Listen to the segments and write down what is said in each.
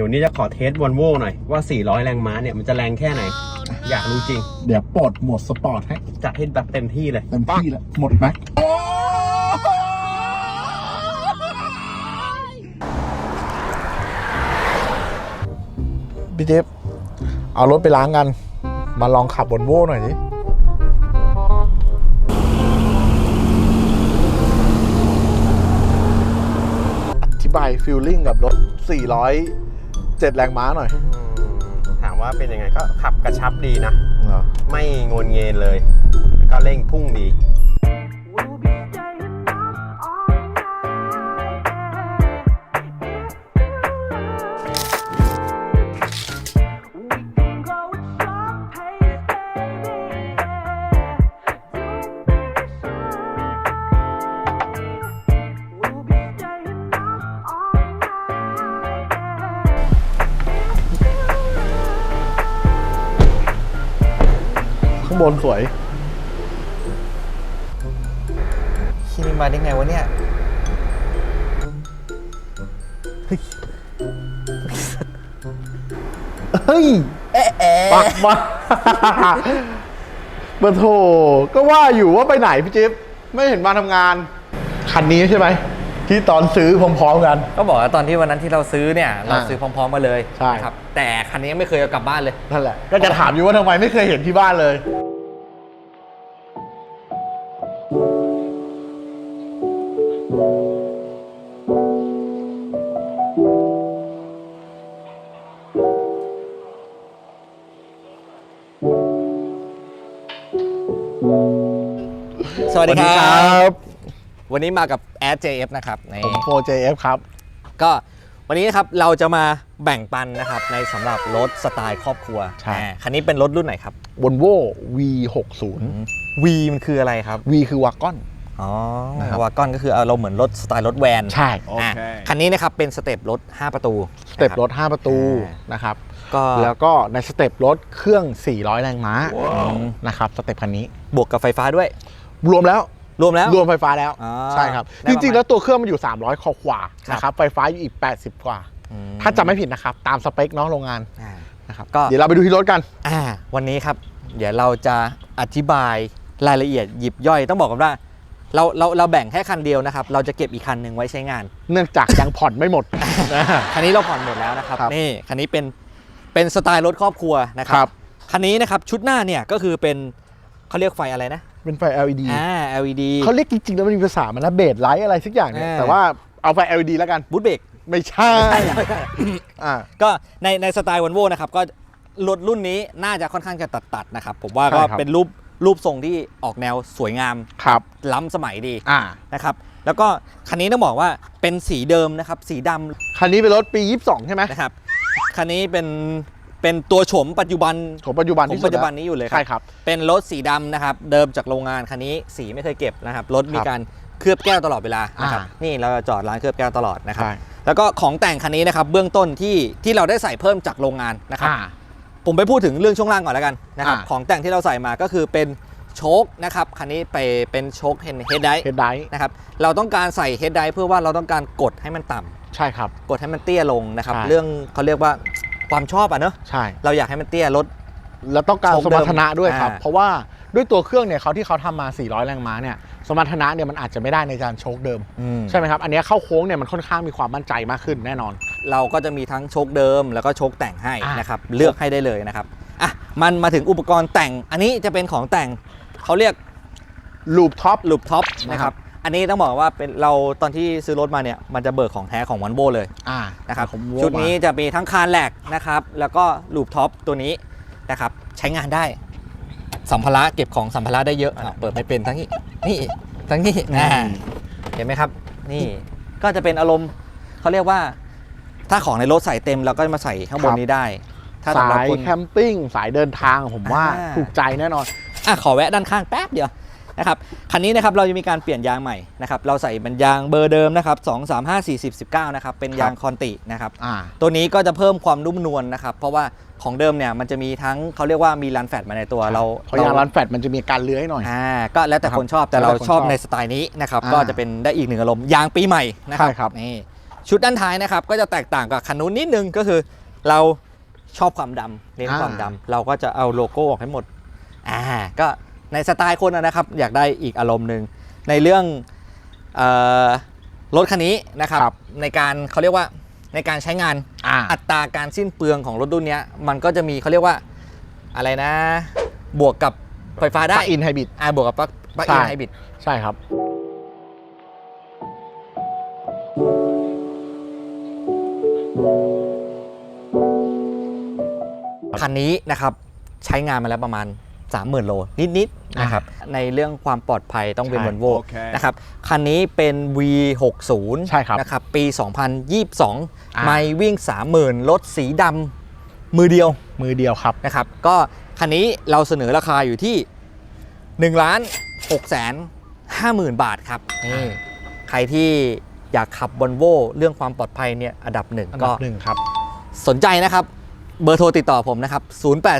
ดี๋ยวนี้จะขอเทสวอลโว่หน่อยว่า 400 แรงม้าเนี่ยมันจะแรงแค่ไหน อยากรู้จริง เดี๋ยวปลดโหมดสปอร์ตให้จัดให้แบบเต็มที่เลย เต็มที่แล้วหมดไหมพี่เจฟเอารถไปล้างกัน มาลองขับบนโว่หน่อยดิอธิบายฟิลลิ่งกับรถ 407แรงม้าหน่อยถามว่าเป็นยังไงก็ขับกระชับดีนะ เหรอ ไม่งนเงนเลย ก็เร่งพุ่งางบนสวยที่นี่มาได้ไงวะเนี่ยเฮ้ยปักมาเบอร์โทรก็ว่าอยู่ว่าไปไหนพี่จิ๊บไม่เห็นมาทำงาน คันนี้ใช่ไหมที่ตอนซื้อพร้อมๆกัน ก็บอกว่าตอนที่วันนั้นที่เราซื้อเนี่ยเราอ่าซื้อพร้อมๆมาเลยใช่นะครับ แต่คันนี้ยังไม่เคยเอากลับบ้านเลยนั่นแหละก็จะถามอยู่ว่าทำไมไม่เคยเห็นที่บ้านเลย สวัสดีสวัสดีคครัรับบวันนี้มากับ a d JF นะครับในผมโฟ JF ครับ ก็วันนี้นะครับเราจะมาแบ่งปันนะครับในสำหรับรถสไตล์ครอบครัวใช่ อ่าคันนี้เป็นรถรุ่นไหนครับ Volvo V60 V มันคืออะไรครับ V คือวากอน อ๋อนะครับ วากอนก็คือเอาเราเหมือนรถสไตล์รถแวนใช่อ่าคันนี้นะครับเป็นสเต็ปรถ 5 ประตูสเต็ปรถนะคบ5ประตูอ่านะครับ ก็แล้วก็ในสเต็ปรถเครื่อง 400 แรงม้าอืมนะครับสเต็ปคันนี้ บวกกับไฟฟ้าด้วย รวมแล้วรวมแล้ว รวมไฟฟ้าแล้วอ๋อใช่ครับ ได้จประมาณริงๆ แล้วตัวเครื่องมันอยู่ 300คอกว่าครับ นะครับไฟฟ้าอยู่อีก 80 กว่า อืมถ้าจำไม่ผิดนะครับ ตามสเปคเนาะโรงงานอ่า นะครับก็ เดี๋ยวเราไปดูที่รถกัน อ่าวันนี้ครับ เดี๋ยวเราจะอธิบายรายละเอียดหยิบย่อยต้องบอกกันว่า เราเราเราแบ่งแค่คันเดียวนะครับ เราจะเก็บอีกคันหนึ่งไว้ใช้งาน เนื่องจากยังผ่อนไม่หมดนะคันนี้เราผ่อนหมดแล้วนะครับครับนี่คันนี้เป็นเป็นสไตล์รถครอบครัวนะคครัรับคันนี้นะครับชุดหน้าเนี่ยก็คือเป็นเขาเรียกไฟอะไรนะเป็นไฟ LED อ่า LED เขาเรียกจริงๆแล้วมันมีภาษามันนะเบสไลท์อะไรสักอย่างเนี่ยอ่าแต่ว่าเอาไฟ LED แล้วกัน บูทเบรกไม่ใช่อ่า ก็ในในสไตล์วันโวนะครับก็รถรุ่นนี้น่าจะค่อนข้างจะตัดตัดๆนะครับผมว่าใช่ก็ครับ เป็นรูป รูปทรงที่ออกแนวสวยงาม ครับล้ำสมัยดีอ่านะครับ แล้วก็คันนี้ต้องบอกว่าเป็นสีเดิมนะครับ สีดำคันนี้เป็นรถปี 22 ใช่ไหมนะครับ คันนี้เป็นเป็นตัวโฉมปัจจุบันของปัจจุบันของที่สุปัดจจุบันแล้วนี้อยู่เลยคใช่รับครับ เป็นรถสีดำนะครับ เดิมจากโรงงานคันนี้สีไม่เคยเก็บนะครับ รถมีครับการเคลือบแก้วตลอดเวลานะครับ อ่านี่เราจะจอดร้านเคลือบแก้วตลอดนะครับ ใช่แล้วก็ของแต่งคันนี้นะครับ เบื้องต้นที่ที่เราได้ใส่เพิ่มจากโรงงานนะครับ อ่า ผมไปพูดถึงเรื่องช่วงล่างก่อนแล้วกันนะครับ อ่า ของแต่งที่เราใส่มาก็คือเป็นโชคนะครับ คันนี้ไปเป็นโชคเฮดไดเฮดไดนะครับ เราต้องการใส่เฮดไดเพื่อว่าเราต้องการกดให้มันต่ำใช่ครับ กดให้มันเตี้ยลงนะครับ ใช่ เรื่องเขาเรียกว่าความชอบอะเนอะใช่ เราอยากให้มันเตี้ยลด แล้วต้องการโชคสเดิมรมรถนะด้วยครับ อ่า เพราะว่าด้วยตัวเครื่องเนี่ยเขาที่เขาทำมา 400 แรงม้าเนี่ยสมรรถนะเนี่ยมันอาจจะไม่ได้ในการโชคเดิม ใช่ไหมครับ อันเนี้ยเข้าโค้งเนี่ยมันค่อนข้างมีความมั่นใจมากขึ้นแน่นอนเราก็จะมีทั้งโชคเดิมแล้วก็โชคแต่งให้อ่านนะครับเลือกให้ได้เลยนะครับอะมันมาถึงอุปกรณ์แต่งอันนี้จะเป็นของแต่งเขาเรียกลูปท็อปลูปท็อปนะนะคครัรับบอันนี้ต้องบอกว่าเป็นเราตอนที่ซื้อรถมาเนี่ยมันจะเบิกของแท้ของวันโบเลยอ่านะครับผมชุดนี้จะมีทั้งคานแหลกนะครับแล้วก็ลูปท็อปตัวนี้นะครับใช้งานได้สัมภาระเก็บของสัมภาระได้เยอะอะเปิดไม่เป็นทั้งนี้นี่ทั้งนี้อ่าเห็นไหมครับ นี่ก็จะเป็นอารมณ์เขาเรียกว่า ถ้าของในรถใส่เต็มเราก็มาใส่ข้างบนนี้ได้ ถ้าสำหรับสายคนแคมปิ้งสายเดินทางผมว่าอ่าถูกใจแน่นอนอะขอแวะด้านข้างแป๊บเดียวนะครับคันนี้นะครับเราจะมีการเปลี่ยนยางใหม่นะครับเราใส่เป็นยางเบอร์เดิมนะครับ2 3 5 4 0 19นะครับเป็นยางคอนตินะครับอ่าตัวนี้ก็จะเพิ่มความนุ่มนวลนะครับเพราะว่าของเดิมเนี่ยมันจะมีทั้งเขาเรียกว่ามีรันแฟตมาในตัวเราเพราะยางรันแฟตมันจะมีการเลื้อยหน่อยอ่าก็แล้วแต่นะครับคนชอบแต่แล้วเราแต่คนชอบชอบในสไตล์นี้นะครับอ่าก็จะเป็นได้อีกหนึ่งอารมณ์ยางปีใหม่นะครับใช่ครับนี่ ชุดด้านท้ายนะครับก็จะแตกต่างกับคันนู้นนิดนึงก็คือเราชอบความดำเน้นอ่าความดำเราก็จะเอาโลโก้ออกให้หมดอ่าก็ในสไตล์คนนะนะครับ อยากได้อีกอารมณ์หนึ่งในเรื่องเออรถคันนี้นะครับครับในการเขาเรียกว่าในการใช้งานอ่าอัตราการสิ้นเปลืองของรถรุ่นเนี้ยมันก็จะมีเขาเรียกว่าอะไรนะ บวกกับไฟฟ้าได้ปลั๊กอินไฮบริดอ่าบวกกับปลั๊กปลั๊กใช่อินไฮบริดใช่ครับ คันนี้นะครับใช้งานมาแล้วประมาณ 30,000 โล นิด ๆ นะครับ ในเรื่องความปลอดภัยต้องเป็นใช่ว o ลโวโอเคนะครับ คันนี้เป็น V60 ใช่ครับ นะครับ ปีอ่า2022 ไม่วิ่ง 30,000 รถสีดำมือเดียวมือเดียวครับ นะครับ ก็คันนี้เราเสนอราคาอยู่ที่ 1 ล้าน6แสน50,000 บาทครับนี่ใครที่อยากขับ v o l v o เรื่องความปลอดภัยเนี่ยอันดับหนึ่งอันก็ดับหนึ่งครับ สนใจนะครับ เบอร์โทรติดต่อผมนะครับ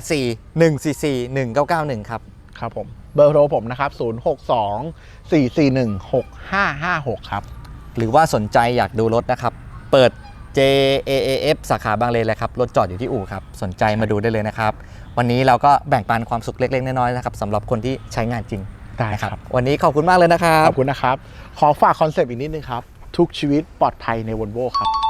084 144 1991 ครับ ครับผม เบอร์โทรผมนะครับ 062 441 6556 ครับ หรือว่าสนใจอยากดูรถนะครับ เปิด JAAF สาขาบางเลนเลยครับ รถจอดอยู่ที่อู่ครับ สนใจมาดูได้เลยนะครับ วันนี้เราก็แบ่งปันความสุขเล็กๆ น้อยๆนะครับสำหรับคนที่ใช้งานจริงได้นะคครัรับบวันนี้ขอบคุณมากเลยนะครับ ขอบคุณนะครับ ขอฝากคอนเซปต์อีกนิดนึงครับ ทุกชีวิตปลอดภัยในว o l v o ครับ